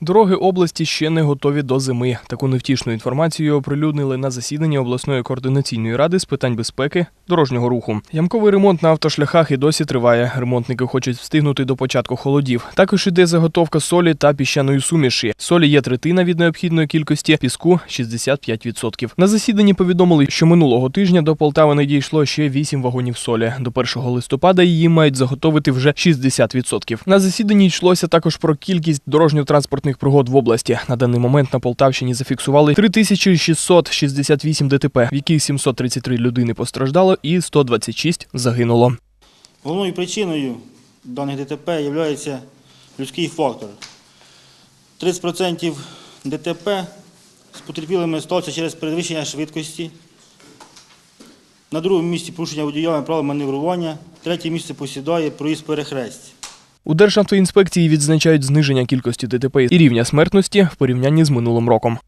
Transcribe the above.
Дороги області ще не готові до зими. Таку невтішну інформацію оприлюднили на засіданні обласної координаційної ради з питань безпеки дорожнього руху. Ямковий ремонт на автошляхах і досі триває. Ремонтники хочуть встигнути до початку холодів. Також іде заготовка солі та піщаної суміші. Солі є третина від необхідної кількості, піску 65%. На засіданні повідомили, що минулого тижня до Полтави надійшло ще 8 вагонів солі. До 1 листопада її мають заготовити вже 60%. На засіданні йшлося також про кількість дорожньо-транспортних пригод в області. На даний момент на Полтавщині зафіксували 3668 ДТП, в яких 733 людини постраждало і 126 загинуло. Головною причиною даних ДТП є людський фактор. 30% ДТП з потерпілими сталося через перевищення швидкості. На другому місці порушення водіями правил маневрування. Третє місце посідає проїзд перехресть. У Державтоінспекції відзначають зниження кількості ДТП і рівня смертності в порівнянні з минулим роком.